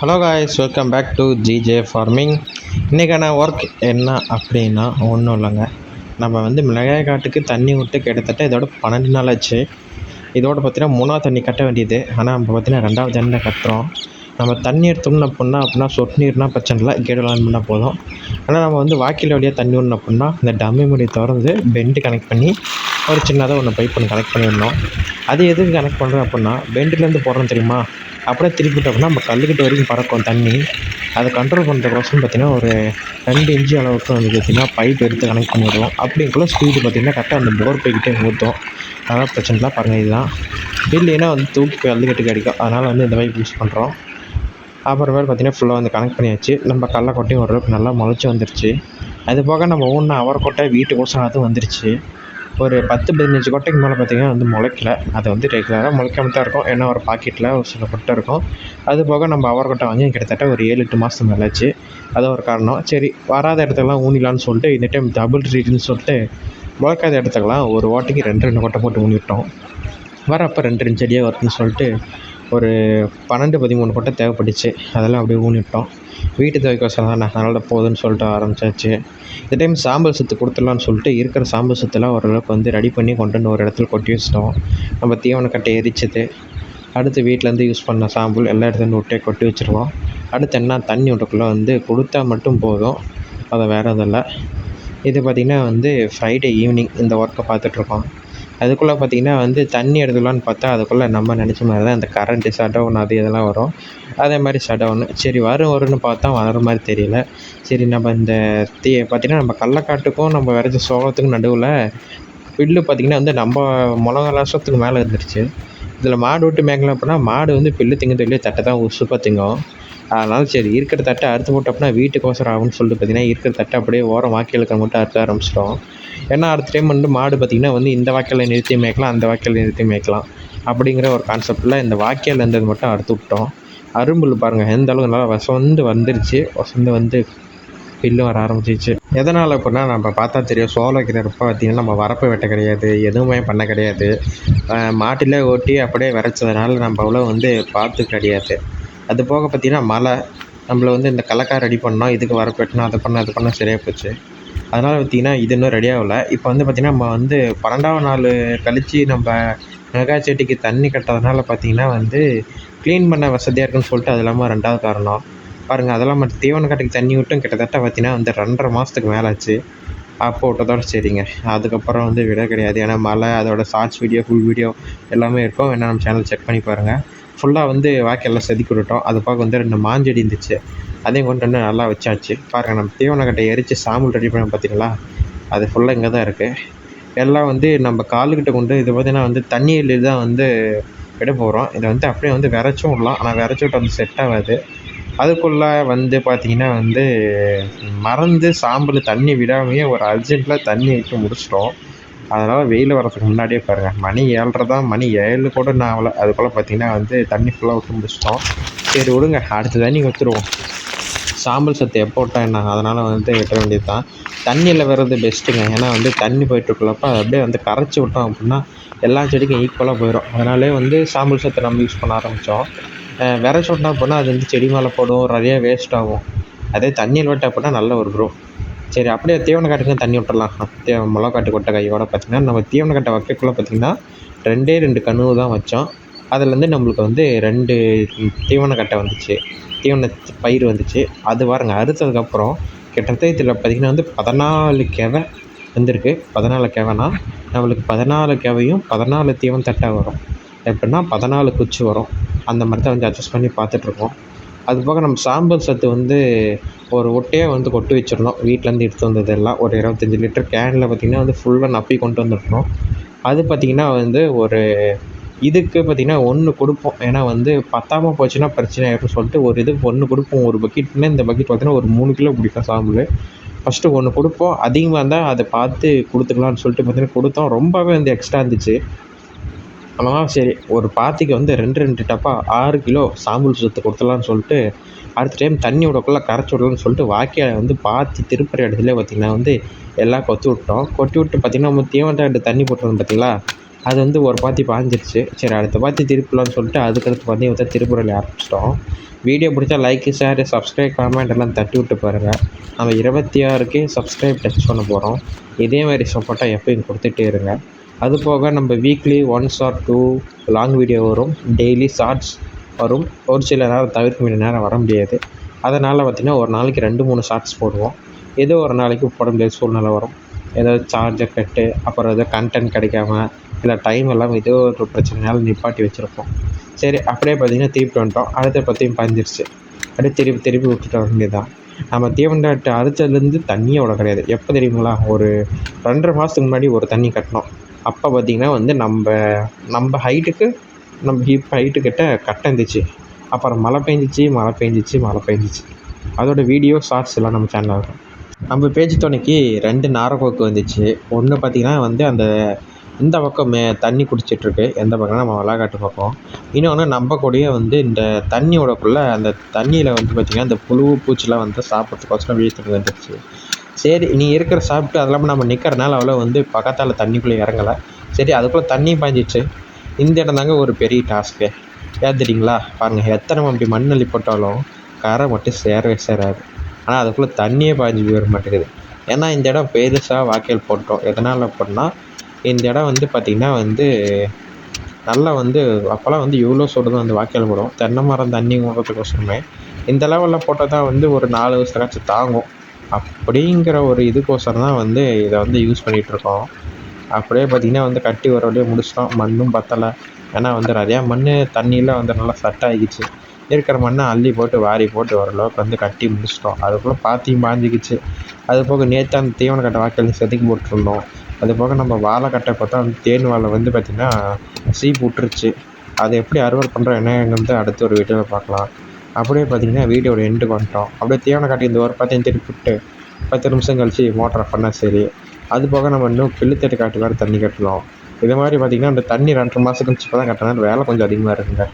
Hello guys welcome back to GJ farming இன்றைக்கான work என்ன அப்படின்னா ஒன்றும் இல்லைங்க. நம்ம வந்து மிளகாய் காட்டுக்கு தண்ணி விட்டு கிட்டத்தட்ட இதோட பன்னெண்டு நாள் ஆச்சு. இதோட பார்த்தீங்கன்னா மூணாவது தண்ணி கட்ட வேண்டியது. ஆனால் நம்ம பார்த்தீங்கன்னா ரெண்டாவது தண்ணியில் கட்டுறோம். நம்ம தண்ணி எடுத்தோம்னு அப்படின்னா அப்படின்னா சொட்டு நீர்னால் பிரச்சனை இல்லை. கேடு ஆன் பண்ணால் போதும். ஆனால் நம்ம வந்து வாக்கில் வழியாக தண்ணி விடணும் அப்படின்னா இந்த டம்மி முடி திறந்து பெண்டு கனெக்ட் பண்ணி ஒரு சின்னதாக ஒன்று பைப் ஒன்று கனெக்ட் பண்ணிடணும். அது எதுக்கு கனெக்ட் பண்ணுறோம் அப்படின்னா பெண்டுலேருந்து போடுறோம் தெரியுமா? அப்படியே திருப்பிட்டோம் அப்படின்னா நம்ம கல்லுக்கிட்ட வரைக்கும் பறக்கும் தண்ணி. அதை கண்ட்ரோல் பண்ணுறதுக்கோசரம் பார்த்தீங்கன்னா ஒரு ரெண்டு இன்ச்சு அளவுக்கு வந்து பார்த்திங்கன்னா பைப் எடுத்து கனெக்ட் பண்ணிவிடுவோம் அப்படிங்குள்ள ஸ்பீடு பார்த்திங்கன்னா கரெக்டாக அந்த போர் போய்கிட்டே ஊற்றும் அதனால் பிரச்சனை இல்லை பாருங்கள் இதுதான். இல்லைன்னா வந்து தூக்கி கல்லுக்கட்டுக்கு அடிக்கும். அதனால் வந்து இந்த பைப் யூஸ் பண்ணுறோம் அப்புறமேல் பார்த்திங்கன்னா ஃபுல்லாக வந்து கனெக்ட் பண்ணியாச்சு. நம்ம கடல கொட்டையும் ஓரளவுக்கு நல்லா முளைச்சி வந்துருச்சு. அது போக நம்ம ஒன்று அவரை கொட்டை வீட்டுக்கோசரம் அதுவும் வந்துருச்சு. ஒரு பத்து பதினஞ்சு கொட்டைக்கு மேலே பார்த்திங்கன்னா வந்து முளைக்கல. அது வந்து ரெகுலராக முளைக்காம தான் இருக்கும். ஏன்னா ஒரு பாக்கெட்டில் ஒரு சில கொட்டை இருக்கும். அது போக நம்ம அவர் கொட்டை வாங்கி கிட்டத்தட்ட ஒரு ஏழு எட்டு மாதம் மேலேச்சு அது ஒரு காரணம். சரி வராத இடத்துக்கெல்லாம் ஊனிலான்னு சொல்லிட்டு இந்த டைம் டபுள் ரீட்னு சொல்லிட்டு முளைக்காத இடத்துக்கெல்லாம் ஒரு வாட்டிக்கு ரெண்டு ரெண்டு கொட்டை போட்டு ஊனிவிட்டோம். வரப்போ ரெண்டு ரெண்டு செடியாக வருதுன்னு சொல்லிட்டு ஒரு பன்னெண்டு பதிமூணு கொட்டை தேவைப்பட்டுச்சு. அதெல்லாம் அப்படியே ஊனிவிட்டோம். வீட்டு துவைக்கோசரம் தானே அதனால் போகுதுன்னு சொல்லிட்டு ஆரம்பிச்சாச்சு. இந்த டைம் சாம்பல் சத்து கொடுத்துடலான்னு சொல்லிட்டு இருக்கிற சாம்பல் சத்துலாம் ஓரளவுக்கு வந்து ரெடி பண்ணி கொண்டு வந்து ஒரு இடத்துல கொட்டி வச்சிட்டோம். நம்ம தீவன கட்டை எரிச்சது. அடுத்து வீட்டிலேருந்து யூஸ் பண்ண சாம்பல் எல்லா இடத்துலேருந்து விட்டே கொட்டி வச்சுருவோம். அடுத்து என்ன தண்ணி விட்டுக்குள்ளே வந்து கொடுத்தா மட்டும் போதும். அதை வேறு எதுவும் இல்லை. இது பார்த்திங்கன்னா வந்து ஃப்ரைடே ஈவினிங் இந்த ஒர்க்கை பார்த்துட்ருக்கோம் அதுக்குள்ளே பார்த்தீங்கன்னா வந்து தண்ணி எடுத்துக்கலான்னு பார்த்தா அதுக்குள்ளே நம்ம நினச்ச மாதிரி தான் அந்த கரண்ட்டு ஷட் டவுன் அது இதெல்லாம் வரும். அதே மாதிரி ஷட் டவுனு சரி வரும் வரும்னு பார்த்தா வர மாதிரி தெரியல. சரி நம்ம இந்த தீ பார்த்திங்கன்னா நம்ம கடலக்காட்டுக்கும் நம்ம விதைச்ச சோளத்துக்கும் நடுவில் புல்லு பார்த்திங்கன்னா வந்து நம்ம மிளகா வருஷத்துக்கு மேலே இருந்துருச்சு. இதில் மாடு விட்டு மேய்க்கலாம் அப்படின்னா மாடு வந்து புல்லு திங்க இல்லையே தட்டை தான் உசுப்பாக திங்கும். அதனால சரி இருக்கிற தட்டை அறுத்து போட்டோம் அப்படின்னா வீட்டுக்கோசரம் ஆகும்னு சொல்லிட்டு பார்த்திங்கன்னா இருக்கிற தட்டை அப்படியே ஓரம் வாக்கில் இருக்கிற மட்டும் அறுக்க ஆரம்பிச்சிட்டோம் ஏன்னா அடுத்த டைம் வந்து மாடு பார்த்திங்கன்னா வந்து இந்த வாய்க்காலில் நிறுத்தி மேய்க்கலாம் அந்த வாய்க்காலில் நிறுத்தி மேய்க்கலாம் அப்படிங்கிற ஒரு கான்செப்டில் இந்த வாய்க்கால் இருந்தது மட்டும் அறுத்து விட்டோம். அரும்புல் பாருங்கள் எந்த அளவுக்கு நல்லா வசந்து வந்துருச்சு வசந்து வந்து பில்லு வர ஆரம்பிச்சிச்சு எதனால் அப்படின்னா நம்ம பார்த்தா தெரியும் சோளம் வைக்கிறப்ப பார்த்திங்கன்னா நம்ம வரப்பு வெட்ட கிடையாது எதுவுமே பண்ண கிடையாது. மாட்டில் ஓட்டி அப்படியே விரைச்சதுனால நம்ம அவ்வளோ வந்து பார்த்து கிடையாது. அது போக பார்த்திங்கன்னா மழை நம்மள வந்து இந்த கலக்காய் ரெடி பண்ணோம் இதுக்கு வரப்பு வெட்டணும் அதை பண்ண அது பண்ண சரியாக போச்சு. அதனால் பார்த்திங்கன்னா இது இன்னும் ரெடி இப்போ வந்து பார்த்திங்கன்னா நம்ம வந்து பன்னெண்டாவது நாள் கழித்து நம்ம மெகா செடிக்கு தண்ணி கட்டுறதுனால பார்த்திங்கன்னா வந்து க்ளீன் பண்ண வசதியாக இருக்குன்னு சொல்லிட்டு அது இல்லாமல் ரெண்டாவது காரணம். பாருங்கள் அதெல்லாம் மட்டும் தீவன காட்டுக்கு தண்ணி விட்டும் கிட்டத்தட்ட பார்த்திங்கன்னா வந்து ரெண்டரை மாதத்துக்கு மேலே ஆச்சு. அப்போ விட்டதோட சரிங்க. அதுக்கப்புறம் வந்து விட கிடையாது. ஏன்னா மழை அதோட ஷார்ட்ஸ் வீடியோ ஃபுல் வீடியோ எல்லாமே இருக்கும். வேணால் நம்ம சேனல் செக் பண்ணி பாருங்கள் ஃபுல்லாக வந்து வாய்க்கெல்லாம் செதுக்கி விட்டுட்டோம் அது பார்க்க வந்து ரெண்டு மாஞ்செடி இருந்துச்சு. அதையும் கொண்டு வந்து நல்லா வச்சாச்சு. பாருங்கள் நம்ம தீவனக்கட்டை எரித்து சாம்பல் ரெடி பண்ண பார்த்தீங்களா அது ஃபுல்லாக இங்கே தான் இருக்குது எல்லாம் வந்து நம்ம காலுக்கிட்ட கொண்டு இது பார்த்திங்கன்னா வந்து தண்ணியில் தான் வந்து விட போகிறோம் இதை வந்து அப்படியே வந்து விரைச்சும் விடலாம். ஆனால் விரைச்சி விட்டு வந்து செட் ஆகாது. அதுக்குள்ளே வந்து பார்த்திங்கன்னா வந்து மறந்து சாம்பல் தண்ணி விடாமையே ஒரு அர்ஜெண்ட்டில் தண்ணி விட்டு முடிச்சிட்டோம். அதனால் வெயில் வரதுக்கு முன்னாடியே பாருங்கள் மணி ஏழ்ரை தான் மணி ஏழு கூட நான் ஆகலை அதுக்குள்ளே பார்த்திங்கன்னா வந்து தண்ணி ஃபுல்லாக விட்டு முடிச்சிட்டோம். சரி விடுங்க அடுத்த தண்ணி வச்சுருவோம் சாம்பல் சத்து எப்போ விட்டா என்ன? அதனால் வந்து வெட்ட வேண்டியது தான் தண்ணியில் வர்றது பெஸ்ட்டுங்க ஏன்னா வந்து தண்ணி போயிட்டுருக்குள்ளப்ப அது அப்படியே வந்து கரைச்சி விட்டோம் அப்படின்னா எல்லா செடிக்கும் ஈக்குவலாக போயிடும் அதனாலே வந்து சாம்பல் சத்தை நம்ம யூஸ் பண்ண ஆரம்பித்தோம் விரைச்சி விட்டோம் அப்படின்னா அது வந்து செடி மேலே போடும் நிறைய வேஸ்ட் ஆகும். அதே தண்ணியில் விட்ட அப்படின்னா நல்ல ஒரு க்ரோ சரி அப்படியே தீவன காட்டுக்கு தண்ணி விட்டுறலாம். தே மிளகா காட்டு கொட்டை கையோட பார்த்திங்கன்னா நம்ம தீவன காட்டை வைக்கக்குள்ளே பார்த்திங்கன்னா ரெண்டே ரெண்டு கனவு தான் வச்சோம். அதுலேருந்து நம்மளுக்கு வந்து ரெண்டு தீவன கட்டை வந்துச்சு. தீவன பயிர் வந்துச்சு. அது பாருங்க அறுத்ததுக்கப்புறம் கிட்டத்தட்ட இதில் பார்த்திங்கன்னா வந்து பதினாலு கெவை வந்திருக்கு. பதினாலு கெவைனா நம்மளுக்கு பதினாலு கெவையும் பதினாலு தீவன் தட்டை வரும். எப்படின்னா பதினாலு குச்சி வரும். அந்த மாதிரி தான் வந்து அட்ஜஸ்ட் பண்ணி பார்த்துட்ருக்கோம் அது போக நம்ம சாம்பல் சத்து வந்து ஒரு ஒட்டையாக வந்து கொட்டி வச்சிருந்தோம் வீட்டிலேருந்து எடுத்து வந்தது எல்லாம். ஒரு இருபத்தஞ்சி லிட்டர் கேனில் பார்த்திங்கன்னா வந்து ஃபுல்லாக நப்பி கொண்டு வந்துருந்தோம் அது பார்த்திங்கன்னா வந்து ஒரு இதுக்கு பார்த்திங்கன்னா ஒன்று கொடுப்போம். ஏன்னா வந்து பத்தாமல் போச்சுன்னா பிரச்சனை ஆகிடும் சொல்லிட்டு ஒரு இதுக்கு ஒன்று கொடுப்போம். ஒரு பக்கெட்னா இந்த பக்கெட் பார்த்திங்கன்னா ஒரு மூணு கிலோ பிடிக்கும் சாம்பல் ஃபஸ்ட்டு ஒன்று கொடுப்போம். அதிகமாக இருந்தால் அதை பார்த்து கொடுத்துக்கலாம்னு சொல்லிட்டு பார்த்திங்கன்னா கொடுத்தோம். ரொம்பவே வந்து எக்ஸ்ட்ரா இருந்துச்சு. அதனால் சரி ஒரு பாத்திக்கு வந்து ரெண்டு ரெண்டு டப்பா ஆறு கிலோ சாம்பல் சத்து கொடுத்துடலான்னு சொல்லிட்டு அடுத்த டைம் தண்ணி விடக்குள்ள கரைச்சி விடலான்னு சொல்லிட்டு வாய்க்காலை வந்து பாத்தி திருப்புற இடத்துல பார்த்திங்கன்னா வந்து எல்லாம் கொத்தி விட்டோம். கொட்டி விட்டு பார்த்திங்கன்னா நம்ம தீவன தண்ணி போட்டுருந்தோம் பார்த்திங்களா அது வந்து ஒரு பாத்தி பாஞ்சிருச்சு. சரி அடுத்த பாத்தி திருப்பலாம்னு சொல்லிட்டு அதுக்கடுத்து வந்து பார்த்தா திருப்புறல் ஆரம்பிச்சிட்டோம் வீடியோ பிடிச்சா லைக்கு ஷேர் சப்ஸ்கிரைப் கமெண்ட் எல்லாம் தட்டி விட்டு பாருங்கள் நம்ம இருபத்தி ஆறுக்கே சப்ஸ்கிரைப் டச் பண்ண போகிறோம் இதே மாதிரி சப்போர்ட்டாக எப்பயும் கொடுத்துட்டே இருங்க. அது போக நம்ம weekly once or two long video வரும். டெய்லி ஷார்ட்ஸ் வரும். ஒரு சில நேரம் தவிர்க்க வேண்டிய நேரம் வர முடியாது. அதனால் பார்த்திங்கன்னா ஒரு நாளைக்கு ரெண்டு மூணு ஷார்ட்ஸ் போடுவோம். ஏதோ ஒரு நாளைக்கு போட முடியாத சூழ்நிலை வரும். ஏதாவது சார்ஜர் கட்டு அப்புறம் ஏதோ கண்டென்ட் கிடைக்காம இல்லை டைம் எல்லாம் ஏதோ ஒரு பிரச்சனையால் நிப்பாட்டி வச்சுருப்போம். சரி அப்படியே பார்த்திங்கன்னா திருப்பி வந்துட்டோம். அடுத்த பற்றியும் பாஞ்சிருச்சு அப்படியே திருப்பி திருப்பி விட்டுட்டு வர வேண்டியதுதான். நம்ம தீவண்டாட்டு அடுத்ததுலேருந்து தண்ணியே விட கிடையாது. எப்போ தெரியுங்களா? ஒரு ரெண்டரை மாதத்துக்கு முன்னாடி ஒரு தண்ணி கட்டினோம். அப்போ பார்த்திங்கன்னா வந்து நம்ம நம்ம ஹைட்டுக்கு நம்ம ஹிப் ஹைட்டு கிட்ட கட்டை இருந்துச்சு அப்புறம் மழை பெஞ்சிச்சு மழை பெஞ்சிச்சு மழை பெஞ்சிச்சு. அதோட வீடியோ ஷார்ட்ஸ் எல்லாம் நம்ம சேனலில் இருக்கும். நம்ம பேச்சு துணைக்கு ரெண்டு நாரப்போக்கு வந்துச்சு. ஒன்று பார்த்திங்கன்னா வந்து அந்த இந்த பக்கம் மே தண்ணி குடிச்சிட்ருக்கு எந்த பக்கம்னா நம்ம வளாகாட்டு பக்கம். இன்னொன்று நம்ம கூடயே வந்து இந்த தண்ணியோடக்குள்ளே அந்த தண்ணியில் வந்து பார்த்திங்கன்னா இந்த புழு பூச்சிலாம் வந்து சாப்பிட்றதுக்கோசரம் வீழ்த்துட்டு வந்துடுச்சு சரி நீ இருக்கிற சாப்பிட்டு அது இல்லாமல் நம்ம நிற்கிறனால அவ்வளோ வந்து பக்கத்தால் தண்ணிக்குள்ளே இறங்கலை. சரி அதுக்குள்ளே தண்ணி பாய்ஞ்சிச்சு இந்த இடம் தாங்க ஒரு பெரிய டாஸ்க்கு ஏன் தெரியுங்களா? பாருங்கள் எத்தனை அப்படி மண் அள்ளி போட்டாலும் கரை மட்டும் சேரவே சேராது. ஆனால் அதுக்குள்ளே தண்ணியே பாய்ஞ்சி போயிட மாட்டேங்குது. ஏன்னா இந்த இடம் பெருசாக வாய்க்கால் போட்டோம். எதனால் அப்படின்னா இந்த இடம் வந்து பார்த்திங்கன்னா வந்து நல்லா வந்து அப்போல்லாம் வந்து இவ்வளோ சொல்கிறது வந்து வாய்க்கால் போடும். தென்னை மரம் தண்ணி விடுறதுக்கோசரமே இந்த லெவலில் போட்டால் தான் வந்து ஒரு நாலு வருஷத்துக்காச்சும் தாங்கும். அப்படிங்கிற ஒரு இதுக்கோசரம் தான் வந்து இதை வந்து யூஸ் பண்ணிகிட்ருக்கோம் அப்படியே பார்த்திங்கன்னா வந்து கட்டி ஒரு வழியாக முடிச்சிட்டோம். மண்ணும் பத்தலை. ஏன்னா வந்து நிறையா மண் தண்ணியில் வந்து நல்லா செட் ஆகிக்கிச்சு இருக்கிற மண்ணை அள்ளி போட்டு வாரி போட்டு ஓரளவுக்கு வந்து கட்டி முடிச்சிட்டோம். அதுக்குள்ளே பாத்தியும் பாஞ்சிக்கிச்சு. அது போக நேற்று அந்த தீவன கட்டை செதுக்கி போட்டிருந்தோம். அது போக நம்ம வாழை கட்டை பார்த்தா வந்து தேன் வாழை வந்து பார்த்திங்கன்னா சீப்பு விட்டுருச்சு அதை எப்படி அறுவடை பண்ணுறோம் என்னங்கிறது அடுத்த ஒரு வீடியோவில் பார்க்கலாம். அப்படியே பார்த்திங்கன்னா வீடியோட எண்டுக்கு வந்துட்டோம். அப்படியே தீவன காட்டி இந்த ஒரு பத்தையும் திருப்பிட்டு பத்து நிமிஷம் கழிச்சு மோட்டரை பண்ணால் சரி. அது போக நம்ம இன்னும் கிள்ளுத்தட்டு காட்டு வேறு தண்ணி கட்டணும். இது மாதிரி பார்த்திங்கன்னா அந்த தண்ணி ரெண்டரை மாதம் கழிச்சு இப்போ தான் கட்டினா வேலை கொஞ்சம் அதிகமாக இருக்குங்க.